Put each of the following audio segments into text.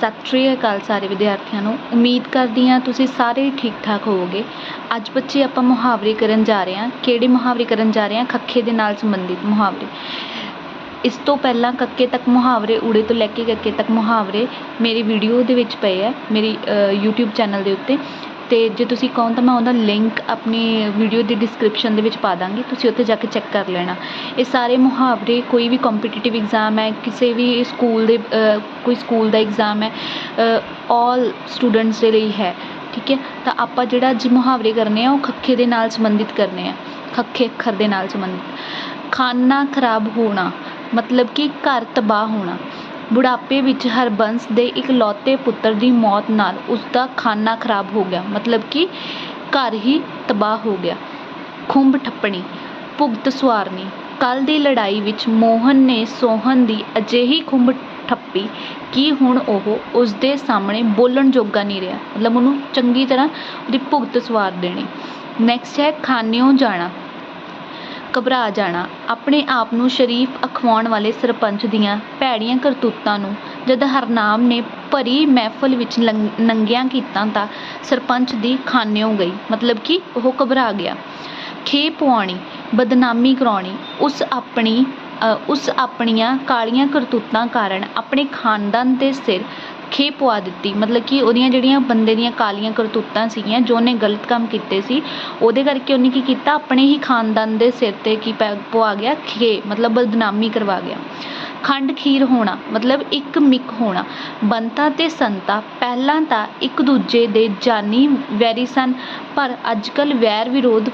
ਸਤਿ ਸ਼੍ਰੀ ਅਕਾਲ ਸਾਰੇ ਵਿਦਿਆਰਥੀਆਂ ਨੂੰ। ਉਮੀਦ ਕਰਦੀ ਹਾਂ ਤੁਸੀਂ ਸਾਰੇ ਠੀਕ ਠਾਕ ਹੋਵੋਗੇ। ਅੱਜ ਬੱਚੇ ਆਪਾਂ ਮੁਹਾਵਰੇ ਕਰਨ ਜਾ ਰਹੇ ਹਾਂ। ਕਿਹੜੇ ਮੁਹਾਵਰੇ ਕਰਨ ਜਾ ਰਹੇ ਹਾਂ? ਖੱਖੇ ਦੇ ਨਾਲ ਸੰਬੰਧਿਤ ਮੁਹਾਵਰੇ। ਇਸ ਤੋਂ ਪਹਿਲਾਂ ਕੱਕੇ ਤੱਕ ਮੁਹਾਵਰੇ, ਊੜੇ ਤੋਂ ਲੈ ਕੇ ਕੱਕੇ ਤੱਕ ਮੁਹਾਵਰੇ ਮੇਰੀ ਵੀਡੀਓ ਦੇ ਵਿੱਚ ਪਏ ਆ, ਮੇਰੀ YouTube ਚੈਨਲ ਦੇ ਉੱਤੇ। ਅਤੇ ਜੇ ਤੁਸੀਂ ਕਹੋ ਤਾਂ ਮੈਂ ਉਹਦਾ ਲਿੰਕ ਆਪਣੀ ਵੀਡੀਓ ਦੀ ਡਿਸਕ੍ਰਿਪਸ਼ਨ ਦੇ ਵਿੱਚ ਪਾ ਦਾਂਗੀ, ਤੁਸੀਂ ਉੱਥੇ ਜਾ ਕੇ ਚੈੱਕ ਕਰ ਲੈਣਾ। ਇਹ ਸਾਰੇ ਮੁਹਾਵਰੇ, ਕੋਈ ਵੀ ਕੰਪੀਟੀਟਿਵ ਇਗਜ਼ਾਮ ਹੈ, ਕਿਸੇ ਵੀ ਸਕੂਲ ਦੇ ਕੋਈ ਸਕੂਲ ਦਾ ਇਗਜ਼ਾਮ ਹੈ ਆਲ ਸਟੂਡੈਂਟਸ ਦੇ ਲਈ ਹੈ, ਠੀਕ ਹੈ? ਤਾਂ ਆਪਾਂ ਜਿਹੜਾ ਅੱਜ ਮੁਹਾਵਰੇ ਕਰਨੇ ਆ, ਉਹ ਖੱਖੇ ਦੇ ਨਾਲ ਸੰਬੰਧਿਤ ਕਰਨੇ ਆ, ਖੱਖੇ ਅੱਖਰ ਦੇ ਨਾਲ ਸੰਬੰਧਿਤ। ਖਾਨਾ ਖਰਾਬ ਹੋਣਾ, ਮਤਲਬ ਕਿ ਘਰ ਤਬਾਹ ਹੋਣਾ। ਬੁਢਾਪੇ ਵਿੱਚ ਹਰਬੰਸ ਦੇ ਇਕਲੌਤੇ ਪੁੱਤਰ ਦੀ ਮੌਤ ਨਾਲ ਉਸਦਾ ਖਾਨਾ ਖਰਾਬ ਹੋ ਗਿਆ, ਮਤਲਬ ਕਿ ਘਰ ਹੀ ਤਬਾਹ ਹੋ ਗਿਆ। ਖੁੰਬ ਠੱਪਣੀ, ਭੁਗਤ ਸਵਾਰਨੀ ਕੱਲ੍ਹ ਦੀ ਲੜਾਈ ਵਿੱਚ ਮੋਹਨ ਨੇ ਸੋਹਨ ਦੀ ਅਜਿਹੀ ਖੁੰਬ ਠੱਪੀ ਕਿ ਹੁਣ ਉਹ ਉਸਦੇ ਸਾਹਮਣੇ ਬੋਲਣ ਜੋਗਾ ਨਹੀਂ ਰਿਹਾ, ਮਤਲਬ ਉਹਨੂੰ ਚੰਗੀ ਤਰ੍ਹਾਂ ਉਹਦੀ ਭੁਗਤ ਸਵਾਰ ਦੇਣੀ। ਨੈਕਸਟ ਹੈ ਖਾਨਿਓ ਜਾਣਾ। ਘਬਰਾ ਜਾਣਾ। ਆਪਣੇ ਆਪ ਨੂੰ ਸ਼ਰੀਫ ਅਖਵਾਉਣ ਵਾਲੇ ਸਰਪੰਚ ਦੀਆਂ ਭੈੜੀਆਂ ਕਰਤੂਤਾਂ ਨੂੰ ਜਦ ਹਰਨਾਮ ਨੇ ਭਰੀ ਮਹਿਫਲ ਵਿੱਚ ਲੰ ਨੰਗਿਆਂ ਕੀਤਾ ਤਾਂ ਸਰਪੰਚ ਦੀ ਖਾਨਿਓ ਗਈ। ਮਤਲਬ ਕਿ ਉਹ ਘਬਰਾ ਗਿਆ। ਖੇ ਪਵਾਉਣੀ ਬਦਨਾਮੀ ਕਰਾਉਣੀ, ਉਸ ਆਪਣੀ ਉਸ ਆਪਣੀਆਂ ਕਾਲੀਆਂ ਕਰਤੂਤਾਂ ਕਾਰਨ ਆਪਣੇ ਖਾਨਦਾਨ ਦੇ ਸਿਰ ਖੇਹ ਪਵਾ ਦਿੱਤੀ। ਮਤਲਬ ਕਿ ਉਹਦੀਆਂ ਜਿਹੜੀਆਂ ਬੰਦੇ ਦੀਆਂ ਕਾਲੀਆਂ ਕਰਤੂਤਾਂ ਸੀਗੀਆਂ, ਜੋ ਉਹਨੇ ਗਲਤ ਕੰਮ ਕੀਤੇ ਸੀ, ਉਹਦੇ ਕਰਕੇ ਉਹਨੇ ਕੀ ਕੀਤਾ? ਆਪਣੇ ਹੀ ਖਾਨਦਾਨ ਦੇ ਸਿਰ 'ਤੇ ਕੀ ਪਵਾ ਗਿਆ, ਖੇ, ਮਤਲਬ ਬਦਨਾਮੀ ਕਰਵਾ ਗਿਆ। ਖੰਡ ਖੀਰ ਹੋਣਾ, ਮਤਲਬ ਇੱਕ ਮਿੱਕ ਹੋਣਾ। ਬੰਤਾ ਤੇ ਸੰਤਾ, ਪਹਿਲਾਂ ਤਾਂ ਇੱਕ ਦੂਜੇ ਦੇ ਜਾਨੀ ਵੈਰੀ ਸਨ, ਪਰ ਅੱਜ ਕੱਲ੍ਹ ਵੈਰ ਵਿਰੋਧ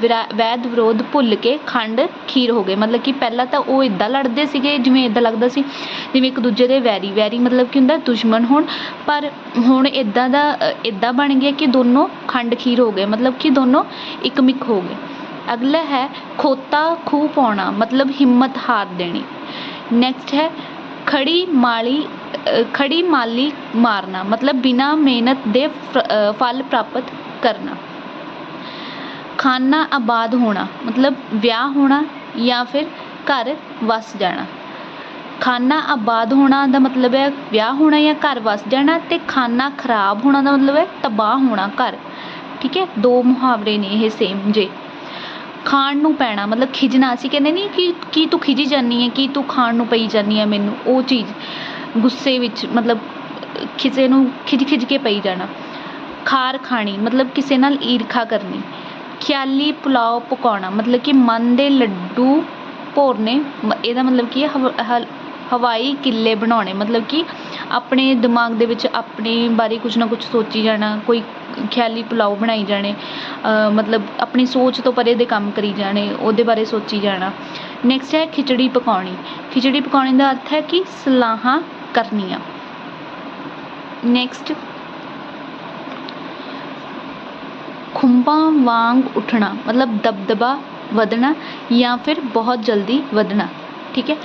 ਵਿਰਾ, ਵੈਦ ਵਿਰੋਧ ਭੁੱਲ ਕੇ ਖੰਡ ਖੀਰ ਹੋ ਗਏ। ਮਤਲਬ ਕਿ ਪਹਿਲਾਂ ਤਾਂ ਉਹ ਇੱਦਾਂ ਲੜਦੇ ਸੀਗੇ, ਜਿਵੇਂ ਇੱਦਾਂ ਲੱਗਦਾ ਸੀ, ਜਿਵੇਂ ਇੱਕ ਦੂਜੇ ਦੇ ਵੈਰੀ ਵੈਰੀ ਮਤਲਬ ਕੀ ਹੁੰਦਾ, ਦੁਸ਼ਮਣ ਹੋਣ। ਪਰ ਹੁਣ ਇੱਦਾਂ ਦਾ ਇੱਦਾਂ ਬਣ ਗਿਆ ਕਿ ਦੋਨੋਂ ਖੰਡ ਖੀਰ ਹੋ ਗਏ। ਮਤਲਬ ਕਿ ਦੋਨੋਂ ਇੱਕ ਮਿੱਕ ਹੋ ਗਏ। ਅਗਲਾ ਹੈ, ਖੋਤਾ ਖੂਹ ਪਾਉਣਾ, ਮਤਲਬ ਹਿੰਮਤ ਹਾਰ ਦੇਣੀ। ਨੈਕਸਟ ਹੈ, ਖੜੀ ਮਾਲੀ ਖੜੀ ਮਾਲੀ ਮਾਰਨਾ, ਮਤਲਬ ਬਿਨਾਂ ਮਿਹਨਤ ਦੇ ਫਲ ਪ੍ਰਾਪਤ ਕਰਨਾ। ਖਾਨਾ ਆਬਾਦ ਹੋਣਾ, ਮਤਲਬ ਵਿਆਹ ਹੋਣਾ ਜਾਂ ਫਿਰ ਘਰ ਵੱਸ ਜਾਣਾ। ਖਾਨਾ ਆਬਾਦ ਹੋਣਾ ਦਾ ਮਤਲਬ ਹੈ ਵਿਆਹ ਹੋਣਾ ਜਾਂ ਘਰ ਵੱਸ ਜਾਣਾ ਤੇ ਖਾਨਾ ਖਰਾਬ ਹੋਣਾ ਦਾ ਮਤਲਬ ਹੈ ਤਬਾਹ ਹੋਣਾ ਘਰ। ਠੀਕ ਹੈ? ਦੋ ਮੁਹਾਵਰੇ ਨੇ ਇਹ ਸੇਮ ਜੇ। ਖਾਣ ਨੂੰ ਪੈਣਾ, ਮਤਲਬ ਖਿਜਣਾ, ਅਸੀਂ ਕਹਿੰਦੇ ਨਹੀਂ ਕਿ ਕੀ ਤੂੰ ਖਿਜੀ ਜਾਨੀ ਹੈ, ਕੀ ਤੂੰ ਖਾਣ ਨੂੰ ਪਈ ਜਾਨੀ ਹੈ ਮੈਨੂੰ, ਉਹ ਚੀਜ਼ ਗੁੱਸੇ ਵਿੱਚ ਮਤਲਬ ਕਿਸੇ ਨੂੰ ਖਿਜ ਖਿਜ ਕੇ ਪਈ ਜਾਣਾ। ਖਾਰ ਖਾਣੀ, ਮਤਲਬ ਕਿਸੇ ਨਾਲ ਈਰਖਾ ਕਰਨੀ। ਖਿਆਲੀ ਪੁਲਾਓ ਪਕਾਉਣਾ ਮਤਲਬ ਕਿ ਮਨ ਦੇ ਲੱਡੂ ਭੋਰਨੇ ਇਹਦਾ ਮਤਲਬ ਕੀ ਹੈ ਹਵਾਈ ਕਿੱਲੇ ਬਣਾਉਣੇ, ਮਤਲਬ ਕਿ ਆਪਣੇ ਦਿਮਾਗ ਦੇ ਵਿੱਚ ਆਪਣੇ ਬਾਰੇ ਕੁਝ ਨਾ ਕੁਝ ਸੋਚੀ ਜਾਣਾ, ਕੋਈ ਖਿਆਲੀ ਪੁਲਾਓ ਬਣਾਈ ਜਾਣੇ ਮਤਲਬ ਆਪਣੀ ਸੋਚ ਤੋਂ ਪਰੇ ਦੇ ਕੰਮ ਕਰੀ ਜਾਣੇ, ਉਹਦੇ ਬਾਰੇ ਸੋਚੀ ਜਾਣਾ। ਨੈਕਸਟ ਹੈ ਖਿਚੜੀ ਪਕਾਉਣੀ ਖਿਚੜੀ ਪਕਾਉਣੀ ਦਾ ਅਰਥ ਹੈ ਕਿ ਸਲਾਹਾਂ ਕਰਨੀਆਂ। ਨੈਕਸਟ ਖੁੰਬਾਂ ਵਾਂਗ ਉੱਠਣਾ, ਮਤਲਬ ਦਬਦਬਾ ਵਧਣਾ ਜਾਂ ਫਿਰ ਬਹੁਤ ਜਲਦੀ ਵਧਣਾ, ਠੀਕ ਹੈ?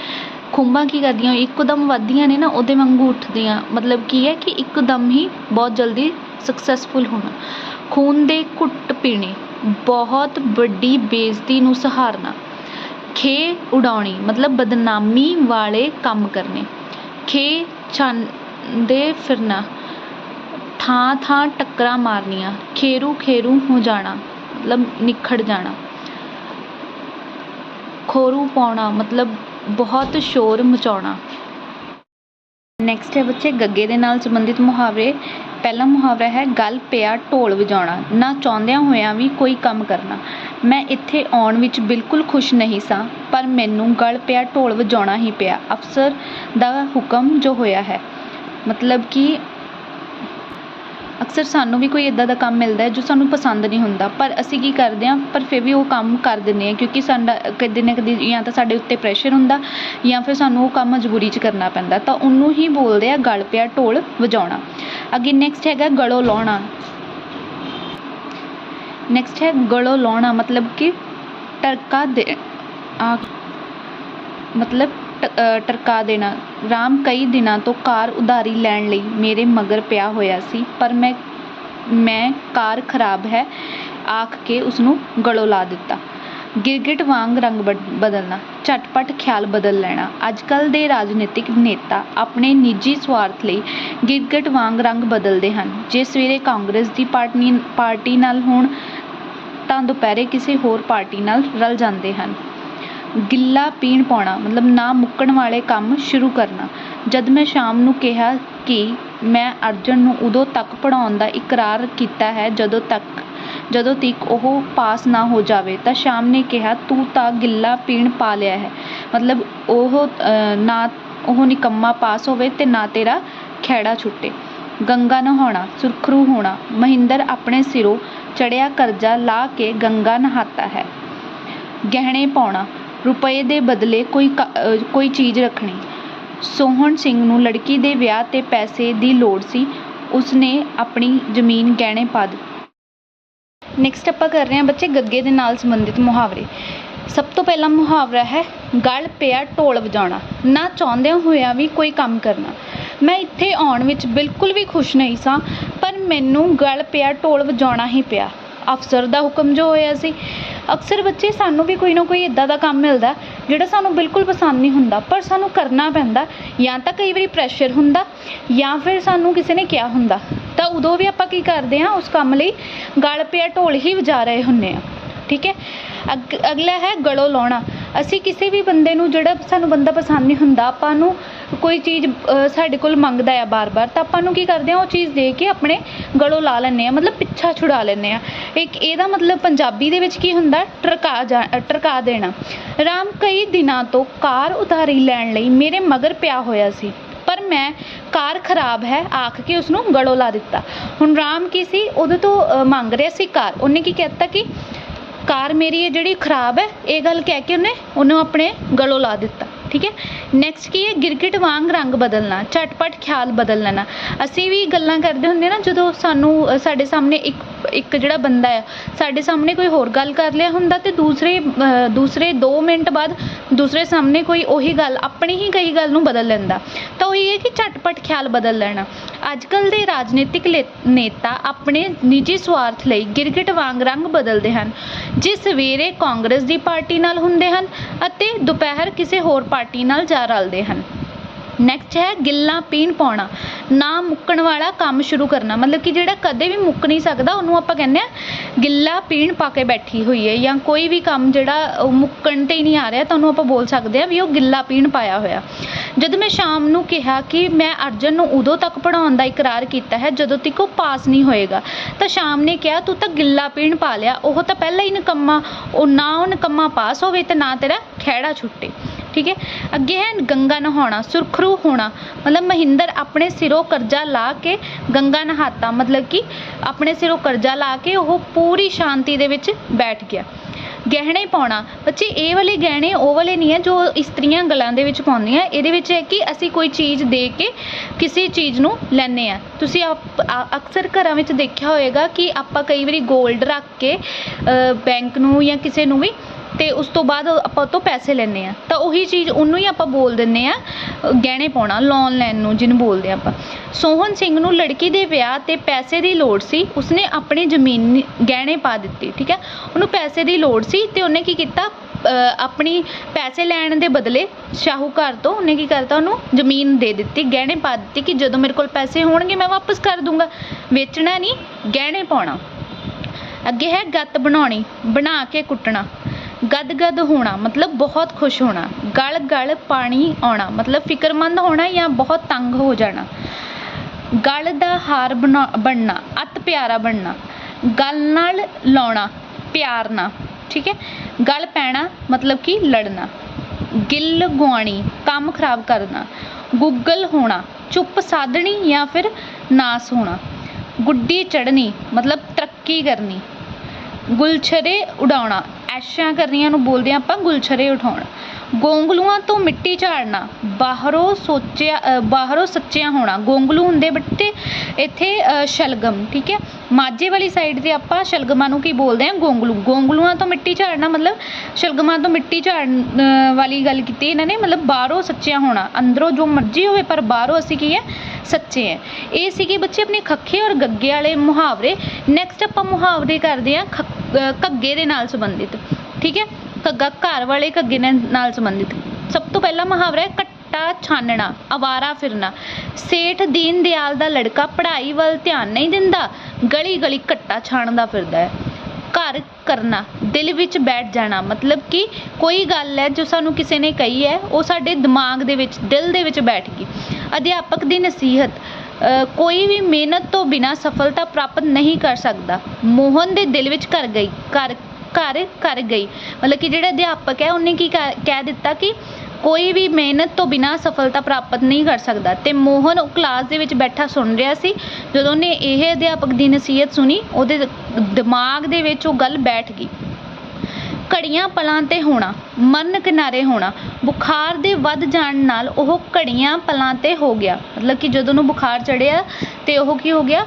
ਖੁੰਬਾਂ ਕੀ ਕਰਦੀਆਂ ਇੱਕਦਮ ਵੱਧਦੀਆਂ ਨੇ ਨਾ, ਉਹਦੇ ਵਾਂਗੂ ਉੱਠਦੀਆਂ। ਮਤਲਬ ਕੀ ਹੈ ਕਿ ਇੱਕਦਮ ਹੀ ਬਹੁਤ ਜਲਦੀ ਸਕਸੈਸਫੁਲ ਹੋਣਾ। ਖੂਨ ਦੇ ਘੁੱਟ ਪੀਣੇ, ਬਹੁਤ ਵੱਡੀ ਬੇਇੱਜ਼ਤੀ ਨੂੰ ਸਹਾਰਨਾ। ਖੇ ਉਡਾਉਣੀ, ਮਤਲਬ ਬਦਨਾਮੀ ਵਾਲੇ ਕੰਮ ਕਰਨੇ। ਖੇ ਛੰਦੇ ਫਿਰਨਾ। ਥਾਂ ਥਾਂ ਟੱਕਰਾਂ ਮਾਰਨੀਆਂ, ਖੇਰੂ ਖੇਰੂ ਹੋ ਜਾਣਾ, ਮਤਲਬ ਨਿਖੜ ਜਾਣਾ। ਖੋਰੂ ਪਾਉਣਾ, ਮਤਲਬ ਬਹੁਤ ਸ਼ੋਰ ਮਚਾਉਣਾ। ਨੈਕਸਟ ਹੈ ਬੱਚੇ, ਗੱਗੇ ਦੇ ਨਾਲ ਸੰਬੰਧਿਤ ਮੁਹਾਵਰੇ। ਪਹਿਲਾ ਮੁਹਾਵਰਾ ਹੈ, ਗੱਲ ਪਿਆ ਢੋਲ ਵਜਾਉਣਾ। ਨਾ ਚਾਹੁੰਦਿਆਂ ਹੋਇਆਂ ਵੀ ਕੋਈ ਕੰਮ ਕਰਨਾ। ਮੈਂ ਇੱਥੇ ਆਉਣ ਵਿੱਚ ਬਿਲਕੁਲ ਖੁਸ਼ ਨਹੀਂ ਸਾਂ, ਪਰ ਮੈਨੂੰ ਗਲ ਪਿਆ ਢੋਲ ਵਜਾਉਣਾ ਹੀ ਪਿਆ। ਅਫਸਰ ਦਾ ਹੁਕਮ ਜੋ ਹੋਇਆ ਹੈ, ਮਤਲਬ ਕਿ ਅਕਸਰ ਸਾਨੂੰ ਵੀ ਕੋਈ ਇੱਦਾਂ ਦਾ ਕੰਮ ਮਿਲਦਾ ਜੋ ਸਾਨੂੰ ਪਸੰਦ ਨਹੀਂ ਹੁੰਦਾ। ਪਰ ਅਸੀਂ ਕੀ ਕਰਦੇ ਹਾਂ, ਪਰ ਫਿਰ ਵੀ ਉਹ ਕੰਮ ਕਰ ਦਿੰਦੇ ਹਾਂ ਕਿਉਂਕਿ ਸਾਡਾ ਕਦੇ ਨਾ ਕਦੇ ਜਾਂ ਤਾਂ ਸਾਡੇ ਉੱਤੇ ਪ੍ਰੈਸ਼ਰ ਹੁੰਦਾ ਜਾਂ ਫਿਰ ਸਾਨੂੰ ਉਹ ਕੰਮ ਮਜਬੂਰੀ 'ਚ ਕਰਨਾ ਪੈਂਦਾ। ਤਾਂ ਉਹਨੂੰ ਹੀ ਬੋਲਦੇ ਆ ਗਲ ਪਿਆ ਢੋਲ ਵਜਾਉਣਾ। ਅੱਗੇ ਨੈਕਸਟ ਹੈਗਾ ਗਲੋਂ ਲਾਉਣਾ। ਨੈਕਸਟ ਹੈ ਗਲੋਂ ਲਾਉਣਾ ਮਤਲਬ ਕਿ ਟਰਕਾ ਦੇ ਆ ਮਤਲਬ ਟਰਕਾ ਦੇਣਾ। ਰਾਮ ਕਈ ਦਿਨਾਂ ਤੋਂ ਕਾਰ ਉਧਾਰੀ ਲੈਣ ਲਈ ਮੇਰੇ ਮਗਰ ਪਿਆ ਹੋਇਆ ਸੀ, ਪਰ ਮੈਂ ਮੈਂ ਕਾਰ ਖਰਾਬ ਹੈ, ਆਖ ਕੇ ਉਸਨੂੰ ਗਲੋਂ ਲਾ ਦਿੱਤਾ। ਗਿਰਗਿਟ ਵਾਂਗ ਰੰਗ ਬਦ- ਬਦਲਣਾ, ਝਟਪਟ ਖਿਆਲ ਬਦਲ ਲੈਣਾ। ਅੱਜ ਕੱਲ੍ਹ ਦੇ ਰਾਜਨੀਤਿਕ ਨੇਤਾ ਆਪਣੇ ਨਿੱਜੀ ਸਵਾਰਥ ਲਈ ਗਿਰਗਿਟ ਵਾਂਗ ਰੰਗ ਬਦਲਦੇ ਹਨ। ਜੇ ਸਵੇਰੇ ਕਾਂਗਰਸ ਦੀ ਪਾਰਟੀ ਪਾਰਟੀ ਨਾਲ ਹੋਣ ਤਾਂ ਦੁਪਹਿਰੇ ਕਿਸੇ ਹੋਰ ਪਾਰਟੀ ਨਾਲ ਰਲ ਜਾਂਦੇ ਹਨ। ਗਿੱਲਾ ਪੀਣ ਪਾਉਣਾ, ਮਤਲਬ ਨਾ ਮੁੱਕਣ ਵਾਲੇ ਕੰਮ ਸ਼ੁਰੂ ਕਰਨਾ। ਜਦ ਮੈਂ ਸ਼ਾਮ ਨੂੰ ਕਿਹਾ ਕਿ ਮੈਂ ਅਰਜਨ ਨੂੰ ਉਦੋਂ ਤੱਕ ਪੜ੍ਹਾਉਣ ਦਾ ਇਕਰਾਰ ਕੀਤਾ ਹੈ ਜਦੋਂ ਤੱਕ, ਜਦੋਂ ਤੀਕ ਉਹ ਪਾਸ ਨਾ ਹੋ ਜਾਵੇ, ਤਾਂ ਸ਼ਾਮ ਨੇ ਕਿਹਾ, ਤੂੰ ਤਾਂ ਗਿੱਲਾ ਪੀਣ ਪਾ ਲਿਆ ਹੈ। ਮਤਲਬ ਉਹ ਨਾ ਉਹ ਨਿਕੰਮਾ ਪਾਸ ਹੋਵੇ ਅਤੇ ਨਾ ਤੇਰਾ ਖਹਿੜਾ ਛੁੱਟੇ। ਗੰਗਾ ਨਹਾਉਣਾ, ਸੁਰਖਰੂ ਹੋਣਾ, ਮਹਿੰਦਰ ਆਪਣੇ ਸਿਰੋਂ ਚੜ੍ਹਿਆ ਕਰਜ਼ਾ ਲਾ ਕੇ ਗੰਗਾ ਨਹਾਤਾ ਹੈ। ਗਹਿਣੇ ਪਾਉਣਾ ਰੁਪਏ ਦੇ ਬਦਲੇ ਕੋਈ ਕ- ਕੋਈ ਚੀਜ਼ ਰੱਖਣੀ। ਸੋਹਣ ਸਿੰਘ ਨੂੰ ਲੜਕੀ ਦੇ ਵਿਆਹ ਤੇ ਪੈਸੇ ਦੀ ਲੋੜ ਸੀ। ਉਸਨੇ ਆਪਣੀ ਜ਼ਮੀਨ ਗਹਿਣੇ ਪਾ ਦਿੱਤੀ। ਨੈਕਸਟ ਆਪਾਂ ਕਰ ਰਹੇ ਹਾਂ ਬੱਚੇ ਗੱਗੇ ਦੇ ਨਾਲ ਸੰਬੰਧਿਤ ਮੁਹਾਵਰੇ। ਸਭ ਤੋਂ ਪਹਿਲਾ ਮੁਹਾਵਰਾ ਹੈ, ਗਲ ਪਿਆ ਢੋਲ ਵਜਾਉਣਾ। ਨਾ ਚਾਹੁੰਦਿਆਂ ਹੋਇਆਂ ਵੀ ਕੋਈ ਕੰਮ ਕਰਨਾ। ਮੈਂ ਇੱਥੇ ਆਉਣ ਵਿੱਚ ਬਿਲਕੁਲ ਵੀ ਖੁਸ਼ ਨਹੀਂ ਸਾਂ, ਪਰ ਮੈਨੂੰ ਗਲ ਪਿਆ ਢੋਲ ਵਜਾਉਣਾ ਹੀ ਪਿਆ। ਅਫਸਰ ਦਾ ਹੁਕਮ ਜੋ ਹੋਇਆ ਸੀ ਅਕਸਰ ਬੱਚੇ ਸਾਨੂੰ ਵੀ ਕੋਈ ਨਾ ਕੋਈ ਇਦਾਂ ਦਾ ਕੰਮ ਮਿਲਦਾ, ਜਿਹੜਾ ਸਾਨੂੰ ਬਿਲਕੁਲ ਪਸੰਦ ਨਹੀਂ ਹੁੰਦਾ, ਪਰ ਸਾਨੂੰ ਕਰਨਾ ਪੈਂਦਾ, ਜਾਂ ਤਾਂ ਕਈ ਵਾਰੀ ਪ੍ਰੈਸ਼ਰ ਹੁੰਦਾ, ਜਾਂ ਫਿਰ ਸਾਨੂੰ ਕਿਸੇ ਨੇ ਕਿਹਾ ਹੁੰਦਾ। ਤਾਂ ਉਦੋਂ ਵੀ ਆਪਾਂ ਕੀ ਕਰਦੇ ਹਾਂ, ਉਸ ਕੰਮ ਲਈ ਗਲ ਪਿਆ ਢੋਲ ਹੀ ਵਜਾ ਰਹੇ ਹੁੰਨੇ ਆ ਠੀਕ ਹੈ? ਅਗ, ਅਗਲਾ ਹੈ ਗਲੋਂ ਲਾਉਣਾ। ਅਸੀਂ ਕਿਸੇ ਵੀ ਬੰਦੇ ਨੂੰ ਜਿਹੜਾ ਸਾਨੂੰ ਬੰਦਾ ਪਸੰਦ ਨਹੀਂ ਹੁੰਦਾ, ਆਪਾਂ ਨੂੰ ਕੋਈ ਚੀਜ਼ ਸਾਡੇ ਕੋਲ ਮੰਗਦਾ ਆ ਬਾਰ-ਬਾਰ, ਤਾਂ ਆਪਾਂ ਨੂੰ ਕੀ ਕਰਦੇ ਆ, ਉਹ ਚੀਜ਼ ਦੇ ਕੇ ਆਪਣੇ ਗਲੋਂ ਲਾ ਲੈਂਦੇ ਆ, ਮਤਲਬ ਪਿੱਛਾ ਛੁਡਾ ਲੈਂਦੇ ਆ। ਇੱਕ ਇਹਦਾ ਮਤਲਬ ਪੰਜਾਬੀ ਦੇ ਵਿੱਚ ਕੀ ਹੁੰਦਾ? ਟਰਕਾ ਜਾ ਟਰਕਾ ਦੇਣਾ। ਰਾਮ ਕਈ ਦਿਨਾਂ ਤੋਂ ਕਾਰ ਉਧਾਰੀ ਲੈਣ ਲਈ ਮੇਰੇ ਮਗਰ ਪਿਆ ਹੋਇਆ ਸੀ, ਪਰ ਮੈਂ ਕਾਰ ਖਰਾਬ ਹੈ, ਆਖ ਕੇ ਉਸ ਨੂੰ ਗਲੋਂ ਲਾ ਦਿੱਤਾ। ਹੁਣ ਰਾਮ ਕੀ ਸੀ? ਉਹਦੇ ਤੋਂ ਮੰਗ ਰਿਹਾ ਸੀ ਕਾਰ। ਉਹਨੇ ਕੀ ਕਹਿਤਾ ਕਿ ਕਾਰ ਮੇਰੀ ਇਹ ਜਿਹੜੀ ਖਰਾਬ ਹੈ, ਇਹ ਗੱਲ ਕਹਿ ਕੇ ਉਹਨੇ ਉਹਨੂੰ ਆਪਣੇ ਗਲੋਂ ਲਾ ਦਿੱਤਾ। ਠੀਕ ਹੈ? ਨੈਕਸਟ ਕੀ ਹੈ? ਗਿਰਗਿਟ ਵਾਂਗ ਰੰਗ ਬਦਲਣਾ, ਝਟਪਟ ਖਿਆਲ ਬਦਲ ਲੈਣਾ। ਅਸੀਂ ਵੀ ਗੱਲਾਂ ਕਰਦੇ ਹੁੰਦੇ ਨਾ, ਜਦੋਂ ਸਾਨੂੰ ਸਾਡੇ ਸਾਹਮਣੇ ਇੱਕ ਇੱਕ ਜਿਹੜਾ ਬੰਦਾ ਹੈ ਸਾਡੇ ਸਾਹਮਣੇ ਕੋਈ ਹੋਰ ਗੱਲ ਕਰ ਲਿਆ ਹੁੰਦਾ ਤੇ ਦੂਸਰੇ ਦੂਸਰੇ 2 ਮਿੰਟ ਬਾਅਦ ਦੂਸਰੇ ਸਾਹਮਣੇ ਕੋਈ ਉਹੀ ਗੱਲ, ਆਪਣੀ ਹੀ ਕਈ ਗੱਲ ਨੂੰ ਬਦਲ ਲੈਂਦਾ। ਉਹੀ ਹੈ ਕਿ ਝਟਪਟ ਖਿਆਲ ਬਦਲ ਲੈਣਾ। ਅੱਜ ਕੱਲ੍ਹ ਦੇ ਰਾਜਨੀਤਿਕ ਨੇਤਾ ਆਪਣੇ ਨਿੱਜੀ ਸਵਾਰਥ ਲਈ ਗਿਰਗਿਟ ਵਾਂਗ ਰੰਗ ਬਦਲਦੇ ਹਨ। ਜੇ ਸਵੇਰੇ ਕਾਂਗਰਸ ਦੀ ਪਾਰਟੀ ਨਾਲ ਹੁੰਦੇ ਹਨ ਅਤੇ ਦੁਪਹਿਰ ਕਿਸੇ ਹੋਰ ਪਾਰਟੀ ਨਾਲ ਜਾ ਰਲਦੇ ਹਨ। ਨੈਕਸਟ ਹੈ ਗਿੱਲਾ ਪੀਣ ਪਾਉਣਾ। ਨਾ ਮੁੱਕਣ ਵਾਲਾ ਕੰਮ ਸ਼ੁਰੂ ਕਰਨਾ। ਮਤਲਬ ਕਿ ਜਿਹੜਾ ਕਦੇ ਵੀ ਮੁੱਕ ਨਹੀਂ ਸਕਦਾ, ਉਹਨੂੰ ਆਪਾਂ ਕਹਿੰਦੇ ਆ ਗਿੱਲਾ ਪੀਣ ਪਾ ਕੇ ਬੈਠੀ ਹੋਈ ਹੈ ਜਾਂ ਕੋਈ ਵੀ ਕੰਮ ਜਿਹੜਾ ਮੁੱਕਣ ਤੇ ਹੀ ਨਹੀਂ ਆ ਰਿਹਾ, ਤਾਂ ਉਹਨੂੰ ਆਪਾਂ ਬੋਲ ਸਕਦੇ ਆ ਵੀ ਉਹ ਗਿੱਲਾ ਪੀਣ ਪਾਇਆ ਹੋਇਆ। ਜਦ ਮੈਂ ਸ਼ਾਮ ਨੂੰ ਕਿਹਾ ਕਿ ਮੈਂ ਅਰਜਨ ਨੂੰ ਉਦੋਂ ਤੱਕ ਪੜ੍ਹਾਉਣ ਦਾ ਇਕਰਾਰ ਕੀਤਾ ਹੈ ਜਦੋਂ ਤੱਕ ਉਹ ਪਾਸ ਨਹੀਂ ਹੋਏਗਾ, ਤਾਂ ਸ਼ਾਮ ਨੇ ਕਿਹਾ, ਤੂੰ ਤਾਂ ਗਿੱਲਾ ਪੀਣ ਪਾ ਲਿਆ, ਉਹ ਤਾਂ ਪਹਿਲਾਂ ਹੀ ਨਿਕੰਮਾ, ਉਹ ਨਾ ਉਹ ਨਿਕੰਮਾ ਪਾਸ ਹੋਵੇ ਤੇ ਨਾ ਤੇਰਾ ਖਹਿੜਾ ਛੁੱਟੇ। ਠੀਕ ਹੈ? ਅੱਗੇ ਹੈ ਗੰਗਾ ਨਹਾਉਣਾ, ਸੁਰਖਰੂ ਹੋਣਾ, ਮਤਲਬ ਮਹਿੰਦਰ ਆਪਣੇ ਸਿਰੋਂ ਕਰਜ਼ਾ ਲਾ ਕੇ ਗੰਗਾ ਨਹਾਤਾ, ਮਤਲਬ ਕਿ ਆਪਣੇ ਸਿਰੋਂ ਕਰਜ਼ਾ ਲਾ ਕੇ ਉਹ ਪੂਰੀ ਸ਼ਾਂਤੀ ਦੇ ਵਿੱਚ ਬੈਠ ਗਿਆ। ਗਹਿਣੇ ਪਾਉਣਾ। ਬੱਚੇ, ਇਹ ਵਾਲੇ ਗਹਿਣੇ, ਉਹ ਵਾਲੇ ਨਹੀਂ ਹੈ ਜੋ ਇਸਤਰੀਆਂ ਗਲਾਂ ਦੇ ਵਿੱਚ ਪਾਉਂਦੀਆਂ ਇਹਦੇ ਵਿੱਚ ਹੈ ਕਿ ਅਸੀਂ ਕੋਈ ਚੀਜ਼ ਦੇ ਕੇ ਕਿਸੇ ਚੀਜ਼ ਨੂੰ ਲੈਂਦੇ ਆ। ਤੁਸੀਂ ਆਪ- ਆ- ਅਕਸਰ ਘਰਾਂ ਵਿੱਚ ਦੇਖਿਆ ਹੋਵੇਗਾ ਕਿ ਆਪਾਂ ਕਈ ਵਾਰੀ 골ਡ ਰੱਖ ਕੇ ਬੈਂਕ ਨੂੰ ਜਾਂ ਕਿਸੇ ਨੂੰ ਵੀ ਤੇ ਉਸ ਤੋਂ ਬਾਅਦ ਆਪਾਂ ਉਹ ਤੋਂ ਪੈਸੇ ਲੈਂਦੇ ਆ ਤਾਂ ਉਹੀ ਚੀਜ਼ ਉਹਨੂੰ ਹੀ ਆਪਾਂ ਬੋਲ ਦਿੰਦੇ ਆ ਗਹਿਣੇ ਪਾਉਣਾ ਲੋਨ ਲੈਣ ਨੂੰ ਜਿਹਨੂੰ ਬੋਲਦੇ ਆ ਆਪਾਂ। ਸੋਹਨ ਸਿੰਘ ਨੂੰ ਲੜਕੀ ਦੇ ਵਿਆਹ ਤੇ ਪੈਸੇ ਦੀ ਲੋੜ ਸੀ, ਉਸਨੇ ਆਪਣੀ ਜ਼ਮੀਨ ਗਹਿਣੇ ਪਾ ਦਿੱਤੀ, ਠੀਕ ਹੈ? ਉਹਨੂੰ ਪੈਸੇ ਦੀ ਲੋੜ ਸੀ ਤੇ ਉਹਨੇ ਕੀ ਕੀਤਾ? ਆਪਣੀ ਪੈਸੇ ਲੈਣ ਦੇ ਬਦਲੇ ਸ਼ਾਹੂਕਾਰ ਤੋਂ ਉਹਨੇ ਕੀ ਕਰਤਾ? ਉਹਨੂੰ ਜ਼ਮੀਨ ਦੇ ਦਿੱਤੀ, ਗਹਿਣੇ ਪਾ ਦਿੱਤੀ ਕਿ ਜਦੋਂ ਮੇਰੇ ਕੋਲ ਪੈਸੇ ਹੋਣਗੇ ਮੈਂ ਵਾਪਸ ਕਰ ਦੂੰਗਾ। ਵੇਚਣਾ ਨਹੀਂ, ਗਹਿਣੇ ਪਾਉਣਾ। ਅੱਗੇ ਹੈ ਗੱਤ ਬਣਾਉਣੀ, ਬਣਾ ਕੇ ਕੁੱਟਣਾ। ਗਦ-ਗਦ ਹੋਣਾ, ਮਤਲਬ ਬਹੁਤ ਖੁਸ਼ ਹੋਣਾ, ਗਲ-ਗਲ ਪਾਣੀ ਆਉਣਾ, ਮਤਲਬ ਫਿਕਰਮੰਦ ਹੋਣਾ ਜਾਂ ਬਹੁਤ ਤੰਗ ਹੋ ਜਾਣਾ। ਗਲ ਦਾ ਹਾਰ ਬਣਾ- ਬਣਨਾ, ਅਤ ਪਿਆਰਾ ਬਣਨਾ, ਗਲ ਨਾਲ ਲਾਉਣਾ ਪਿਆਰ ਨਾਲ ਠੀਕ ਹੈ? ਗਲ ਪੈਣਾ ਮਤਲਬ ਕਿ ਲੜਨਾ, ਗਿੱਲ ਗੁਆਣੀ, ਕੰਮ ਖਰਾਬ ਕਰਨਾ, ਗੁੱਗਲ ਹੋਣਾ, ਚੁੱਪ ਸਾਧਣੀ ਜਾਂ ਫਿਰ ਨਾਸ ਹੋਣਾ, ਗੁੱਡੀ ਚੜਨੀ ਮਤਲਬ ਤਰੱਕੀ ਕਰਨੀ ਗੁਲਛਰੇ ਉਡਾਉਣਾ। ਐਸ਼ਾਂ ਕਰਨੀਆਂ ਨੂੰ ਬੋਲਦੇ ਹਾਂ ਆਪਾਂ ਗੁਲਛਰੇ ਉਠਾਉਣਾ। ਗੋਂਗਲੂਆਂ ਤੋਂ ਮਿੱਟੀ ਝਾੜਨਾ। ਬਾਹਰੋਂ ਸੋਚਿਆ ਬਾਹਰੋਂ ਸੱਚਿਆ ਹੋਣਾ। ਗੋਂਗਲੂ ਹੁੰਦੇ ਬੱਟੇ ਇੱਥੇ ਸ਼ਲਗਮ, ਠੀਕ ਹੈ? ਮਾਝੇ ਵਾਲੀ ਸਾਈਡ ਤੇ ਆਪਾਂ ਸ਼ਲਗਮਾਂ ਨੂੰ ਕੀ ਬੋਲਦੇ ਹਾਂ? ਗੋਂਗਲੂ। ਗੋਂਗਲੂਆਂ ਤੋਂ ਮਿੱਟੀ ਝਾੜਨਾ ਮਤਲਬ ਸ਼ਲਗਮਾਂ ਤੋਂ ਮਿੱਟੀ ਝਾੜਨ ਵਾਲੀ ਗੱਲ ਕੀਤੀ ਇਹਨਾਂ ਨੇ। ਮਤਲਬ ਬਾਹਰੋਂ ਸੱਚਿਆ ਹੋਣਾ। ਅੰਦਰੋਂ ਜੋ ਮਰਜ਼ੀ ਹੋਵੇ, ਪਰ ਬਾਹਰੋਂ ਅਸੀਂ ਕੀ ਹੈ? ਸੱਚੇ ਹੈ। ਇਹ ਸੀਗੇ ਬੱਚੇ ਆਪਣੇ ਖੱਖੇ ਔਰ ਗੱਗੇ ਵਾਲੇ ਮੁਹਾਵਰੇ। ਨੈਕਸਟ ਆਪਾਂ ਮੁਹਾਵਰੇ ਕਰਦੇ ਹਾਂ ਘੱਗੇ ਦੇ ਨਾਲ ਸੰਬੰਧਿਤ। ਠੀਕ ਹੈ? ਘੱਗਾ ਘਰ ਵਾਲੇ ਘੱਗੇ ਨਾਲ ਸੰਬੰਧਿਤ। ਸਭ ਤੋਂ ਪਹਿਲਾ ਮੁਹਾਵਰਾ ਹੈ ਕੱਟਾ ਛਾਨਣਾ, ਅਵਾਰਾ ਫਿਰਨਾ। ਸੇਠ ਦੀਨ ਦਿਆਲ ਦਾ ਲੜਕਾ ਪੜ੍ਹਾਈ ਵੱਲ ਧਿਆਨ ਨਹੀਂ ਦਿੰਦਾ ਗਲੀ ਗਲੀ ਕੱਟਾ ਛਾਣਦਾ ਫਿਰਦਾ ਹੈ। ਘਰ ਕਰਨਾ ਦਿਲ ਵਿੱਚ ਬੈਠ ਜਾਣਾ। ਮਤਲਬ ਕਿ ਕੋਈ ਗੱਲ ਹੈ ਜੋ ਸਾਨੂੰ ਕਿਸੇ ਨੇ ਕਹੀ ਹੈ, ਉਹ ਸਾਡੇ ਦਿਮਾਗ ਦੇ ਵਿੱਚ, ਦਿਲ ਦੇ ਵਿੱਚ ਬੈਠ ਗਈ। ਅਧਿਆਪਕ ਦੀ ਨਸੀਹਤ ਕੋਈ ਵੀ ਮਿਹਨਤ ਤੋਂ ਬਿਨਾਂ ਸਫਲਤਾ ਪ੍ਰਾਪਤ ਨਹੀਂ ਕਰ ਸਕਦਾ। ਮੋਹਨ ਦੇ ਦਿਲ ਵਿੱਚ ਕਰ ਗਈ ਕਰ ਘਰ ਕਰ ਗਈ। ਮਤਲਬ ਕਿ ਜਿਹੜਾ ਅਧਿਆਪਕ ਹੈ, ਉਹਨੇ ਕੀ ਕਹਿ ਕਹਿ ਦਿੱਤਾ ਕਿ ਕੋਈ ਵੀ ਮਿਹਨਤ ਤੋਂ ਬਿਨਾਂ ਸਫਲਤਾ ਪ੍ਰਾਪਤ ਨਹੀਂ ਕਰ ਸਕਦਾ। ਤੇ ਮੋਹਨ ਉਹ ਕਲਾਸ ਦੇ ਵਿੱਚ ਬੈਠਾ ਸੁਣ ਰਿਹਾ ਸੀ। ਜਦੋਂ ਉਹਨੇ ਇਹ ਅਧਿਆਪਕ ਦੀ ਨਸੀਹਤ ਸੁਣੀ, ਉਹਦੇ ਦਿਮਾਗ ਦੇ ਵਿੱਚ ਉਹ ਗੱਲ ਬੈਠ ਗਈ। ਘੜੀਆਂ ਪਲਾਂ ਤੇ ਹੋਣਾ ਮਰਨ ਕਿਨਾਰੇ ਹੋਣਾ। ਬੁਖਾਰ ਦੇ ਵੱਧ ਜਾਣ ਨਾਲ ਉਹ ਘੜੀਆਂ ਪਲਾਂ ਤੇ ਹੋ ਗਿਆ। ਮਤਲਬ ਕਿ ਜਦੋਂ ਨੂੰ ਬੁਖਾਰ ਚੜਿਆ ਤੇ ਉਹ ਕੀ ਹੋ ਗਿਆ?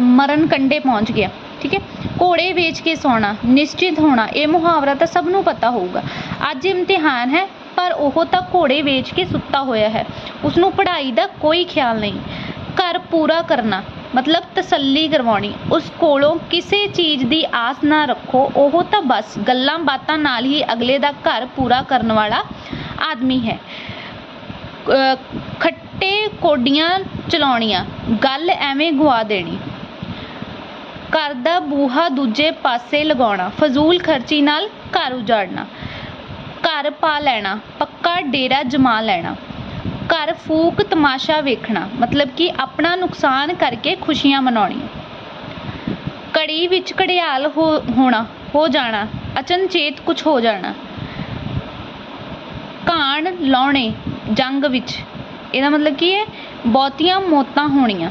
ਮਰਨ ਕੰਢੇ ਪਹੁੰਚ ਗਿਆ। ਠੀਕ ਹੈ? ਘੋੜੇ ਵੇਚ ਕੇ ਸੌਣਾ, ਨਿਸ਼ਚਿਤ ਹੋਣਾ, ਇਹ ਮੁਹਾਵਰਾ ਤਾਂ ਸਭ ਨੂੰ ਪਤਾ ਹੋਊਗਾ। ਅੱਜ ਇਮਤਿਹਾਨ ਹੈ, ਪਰ ਉਹ ਤਾਂ ਘੋੜੇ ਵੇਚ ਕੇ ਸੁੱਤਾ ਹੋਇਆ ਹੈ। ਉਸ ਨੂੰ ਪੜ੍ਹਾਈ ਦਾ ਕੋਈ ਖਿਆਲ ਨਹੀਂ। ਘਰ ਪੂਰਾ ਕਰਨਾ। ਮਤਲਬ ਤਸੱਲੀ ਕਰਵਾਉਣੀ, ਉਸ ਕੋਲੋਂ ਕਿਸੇ ਚੀਜ਼ ਦੀ ਆਸ ਨਾ ਰੱਖੋ, ਉਹ ਤਾਂ ਬਸ ਗੱਲਾਂ ਬਾਤਾਂ ਨਾਲ ਹੀ ਅਗਲੇ ਦਾ ਘਰ ਪੂਰਾ ਕਰਨ ਵਾਲਾ ਆਦਮੀ ਹੈ। ਖੱਟੇ ਕੋਡੀਆਂ ਚਲਾਉਣੀਆਂ, ਗੱਲ ਐਵੇਂ ਗਵਾ ਦੇਣੀ। ਘਰ ਦਾ ਬੂਹਾ ਦੂਜੇ ਪਾਸੇ ਲਗਾਉਣਾ, ਫਜ਼ੂਲ ਖਰਚੀ ਨਾਲ ਘਰ ਉਜਾੜਨਾ। ਘਰ ਪਾ ਲੈਣਾ, ਪੱਕਾ ਡੇਰਾ ਜਮਾ ਲੈਣਾ। ਘਰ ਫੂਕ ਤਮਾਸ਼ਾ ਵੇਖਣਾ। ਮਤਲਬ ਕਿ ਆਪਣਾ ਨੁਕਸਾਨ ਕਰਕੇ ਖੁਸ਼ੀਆਂ ਮਨਾਉਣੀਆਂ। ਕੜੀ ਵਿੱਚ ਘੜਿਆਲ ਹੋ, ਹੋਣਾ, ਹੋ ਜਾਣਾ, ਅਚਨਚੇਤ ਕੁਝ ਹੋ ਜਾਣਾ। ਕਾਣ ਲਾਉਣੇ ਜੰਗ ਵਿੱਚ। ਇਹਦਾ ਮਤਲਬ ਕੀ ਹੈ? ਬਹੁਤੀਆਂ ਮੌਤਾਂ ਹੋਣੀਆਂ।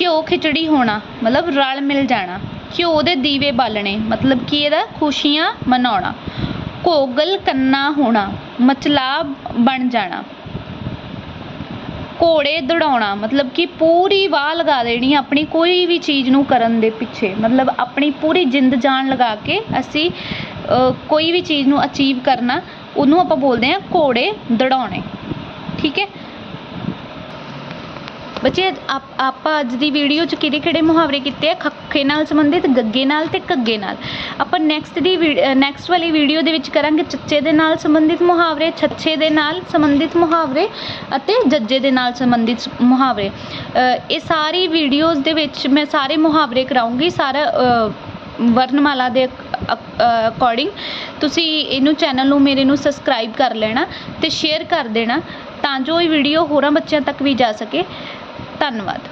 ਘਿਓ ਖਿਚੜੀ ਹੋਣਾ, ਮਤਲਬ ਰਲ ਮਿਲ ਜਾਣਾ। ਘਿਓ ਦੇ ਦੀਵੇ ਬਾਲਣੇ, ਮਤਲਬ ਕਿ ਇਹਦਾ? ਖੁਸ਼ੀਆਂ ਮਨਾਉਣਾ। ਕੋਗਲ ਕੰਨਾ ਹੋਣਾ, ਮਚਲਾ ਬਣ ਜਾਣਾ। ਘੋੜੇ ਦੌੜਾਉਣਾ, ਮਤਲਬ ਕਿ ਪੂਰੀ ਵਾਹ ਲਗਾ ਦੇਣੀ ਆਪਣੀ ਕੋਈ ਵੀ ਚੀਜ਼ ਨੂੰ ਕਰਨ ਦੇ ਪਿੱਛੇ। ਮਤਲਬ ਆਪਣੀ ਪੂਰੀ ਜਿੰਦ ਜਾਨ ਲਗਾ ਕੇ ਅਸੀਂ ਕੋਈ ਵੀ ਚੀਜ਼ ਨੂੰ ਅਚੀਵ ਕਰਨਾ, ਉਹਨੂੰ ਆਪਾਂ ਬੋਲਦੇ ਹਾਂ ਘੋੜੇ ਦੌੜਾਉਣੇ। ਠੀਕ ਹੈ? ਬੱਚੇ ਆਪ- ਆਪਾਂ ਅੱਜ ਦੀ ਵੀਡੀਓ 'ਚ ਕਿਹੜੇ ਕਿਹੜੇ ਮੁਹਾਵਰੇ ਕੀਤੇ ਆ? ਖੱਖੇ ਨਾਲ ਸੰਬੰਧਿਤ ਗੱਗੇ ਨਾਲ ਤੇ ਘੱਗੇ ਨਾਲ। ਆਪਾਂ ਨੈਕਸਟ ਦੀ ਨੈਕਸਟ ਵਾਲੀ ਵੀਡੀਓ ਦੇ ਵਿੱਚ ਕਰਾਂਗੇ ਚੱਚੇ ਦੇ ਨਾਲ ਸੰਬੰਧਿਤ ਮੁਹਾਵਰੇ ਛੱਛੇ ਦੇ ਨਾਲ ਸੰਬੰਧਿਤ ਮੁਹਾਵਰੇ ਅਤੇ ਜੱਜੇ ਦੇ ਨਾਲ ਸੰਬੰਧਿਤ ਮੁਹਾਵਰੇ। ਇਹ ਸਾਰੀ ਵੀਡੀਓਜ਼ ਦੇ ਵਿੱਚ ਮੈਂ ਸਾਰੇ ਮੁਹਾਵਰੇ ਕਰਾਉਂਗੀ ਸਾਰਾ ਅ, ਵਰਨਮਾਲਾ ਦੇ ਅਕੋਰਡਿੰਗ ਤੁਸੀਂ ਇਹਨੂੰ ਚੈਨਲ ਨੂੰ ਮੇਰੇ ਨੂੰ ਸਬਸਕ੍ਰਾਈਬ ਕਰ ਲੈਣਾ ਤੇ ਸ਼ੇਅਰ ਕਰ ਦੇਣਾ ਤਾਂ ਜੋ ਇਹ ਵੀਡੀਓ ਹੋਰਾਂ ਬੱਚਿਆਂ ਤੱਕ ਵੀ ਜਾ ਸਕੇ। ਧੰਨਵਾਦ।